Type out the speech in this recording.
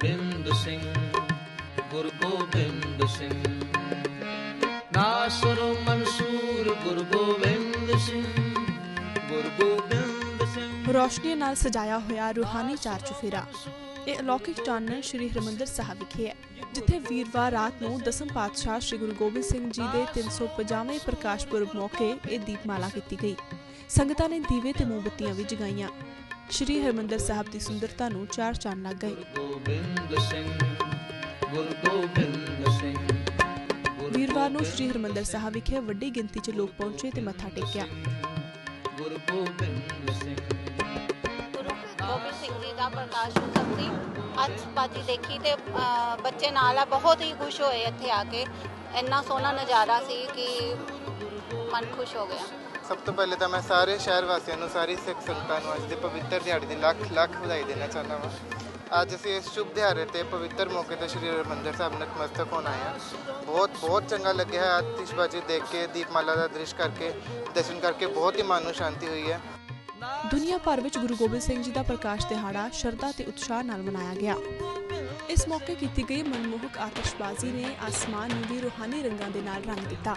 ਗੋਬਿੰਦ ਸਿੰਘ, ਗੁਰੂ ਗੋਬਿੰਦ ਸਿੰਘ। ਨਾਸਰ ਮਨਸੂਰ ਗੁਰੂ ਗੋਬਿੰਦ ਸਿੰਘ, ਗੁਰੂ ਗੋਬਿੰਦ ਸਿੰਘ। ਰੋਸ਼ਨੀ ਨਾਲ ਸਜਾਇਆ ਹੋਇਆ ਰੂਹਾਨੀ ਚਾਰ ਚੁਫੇਰਾ। ਇਹ ਅਲੌਕਿਕ ਚਾਨਣ ਸ੍ਰੀ ਹਰਿਮੰਦਰ ਸਾਹਿਬ ਵਿਖੇ ਹੈ, ਜਿੱਥੇ ਵੀਰਵਾਰ ਰਾਤ ਨੂੰ ਦਸਮ ਪਾਤਸ਼ਾਹ ਸ੍ਰੀ ਗੁਰੂ ਗੋਬਿੰਦ ਸਿੰਘ ਜੀ ਦੇ 350ਵੇਂ ਪ੍ਰਕਾਸ਼ ਪੁਰਬ ਮੌਕੇ ਇਹ ਦੀਪਮਾਲਾ ਕੀਤੀ ਗਈ। ਸੰਗਤਾਂ ਨੇ ਦੀਵੇ ਤੇ ਮੋਮਬੱਤੀਆਂ ਵੀ ਜਗਾਈਆਂ। ਸ੍ਰੀ ਹਰਿਮੰਦਰ ਸਾਹਿਬ ਦੀ ਸੁੰਦਰਤਾ ਨੂੰ ਚਾਰ ਚੰਨ ਲੱਗ ਗਏ। ਗੋਬਿੰਦ ਸਿੰਘ ਗੁਰੂ ਗੋਬਿੰਦ ਸਿੰਘ ਗੁਰੂ ਵੀਰਵਾਰ ਨੂੰ ਸ੍ਰੀ ਹਰਿਮੰਦਰ ਸਾਹਿਬ ਵਿਖੇ ਵੱਡੀ ਗਿਣਤੀ 'ਚ ਲੋਕ ਪਹੁੰਚੇ ਤੇ ਮੱਥਾ ਟੇਕਿਆ। ਗੁਰੂ ਗੋਬਿੰਦ ਸਿੰਘ। ਗੁਰੂ ਗੋਬਿੰਦ ਸਿੰਘ ਜੀ ਦਾ ਪ੍ਰਕਾਸ਼ ਉਤਸਵ ਸੀ। ਅੱਜ ਬਾਜੀ ਦੇਖੀ ਤੇ ਬੱਚੇ ਨਾਲ ਆ ਬਹੁਤ ਹੀ ਖੁਸ਼ ਹੋਏ ਇੱਥੇ ਆ ਕੇ। ਇੰਨਾ ਸੋਹਣਾ ਨਜ਼ਾਰਾ ਸੀ ਕਿ ਮਨ ਖੁਸ਼ ਹੋ ਗਿਆ। ਸਭ ਤੋਂ ਪਹਿਲੇ ਤਾਂ ਮੈਂ ਸਾਰੇ ਸ਼ਹਿਰ ਵਾਸੀਆਂ ਨੂੰ, ਸਾਰੀ ਸਿੱਖ ਸੰਗਤਾਂ ਨੂੰ ਅੱਜ ਦੇ ਪਵਿੱਤਰ ਦਿਹਾੜੇ ਦੀ ਲੱਖ ਲੱਖ ਵਧਾਈ ਦੇਣਾ ਚਾਹੁੰਦਾ ਹਾਂ ਅੱਜ ਅਸੀਂ ਇਸ ਸ਼ੁਭ ਦਿਹਾੜੇ ਤੇ ਪਵਿੱਤਰ ਮੌਕੇ ਤੇ ਸ਼੍ਰੀ ਹਰਿਮੰਦਰ ਸਾਹਿਬ ਨਤਮਸਤਕ ਹੋਣ ਆਏ ਹਾਂ। ਬਹੁਤ ਬਹੁਤ ਚੰਗਾ ਲੱਗਿਆ ਹੈ ਆਤਿਸ਼ਬਾਜ਼ੀ ਦੇਖ ਕੇ, ਦੀਪਮਾਲਾ ਦਾ ਦ੍ਰਿਸ਼ ਕਰਕੇ, ਦਰਸ਼ਨ ਕਰਕੇ, ਬਹੁਤ ਹੀ ਮਨ ਨੂੰ ਸ਼ਾਂਤੀ ਹੋਈ ਹੈ। ਦੁਨੀਆ ਭਰ ਵਿੱਚ ਗੁਰੂ ਗੋਬਿੰਦ ਸਿੰਘ ਜੀ ਦਾ ਪ੍ਰਕਾਸ਼ ਦਿਹਾੜਾ ਸ਼ਰਧਾ ਤੇ ਉਤਸ਼ਾਹ ਨਾਲ ਮਨਾਇਆ ਗਿਆ। ਇਸ ਮੌਕੇ ਕੀਤੀ ਗਈ ਮਨਮੋਹਕ ਆਤਿਸ਼ਬਾਜ਼ੀ ਨੇ ਆਸਮਾਨ ਨੂੰ ਵੀ ਰੂਹਾਨੀ ਰੰਗਾਂ ਦੇ ਨਾਲ ਰੰਗ ਦਿੱਤਾ।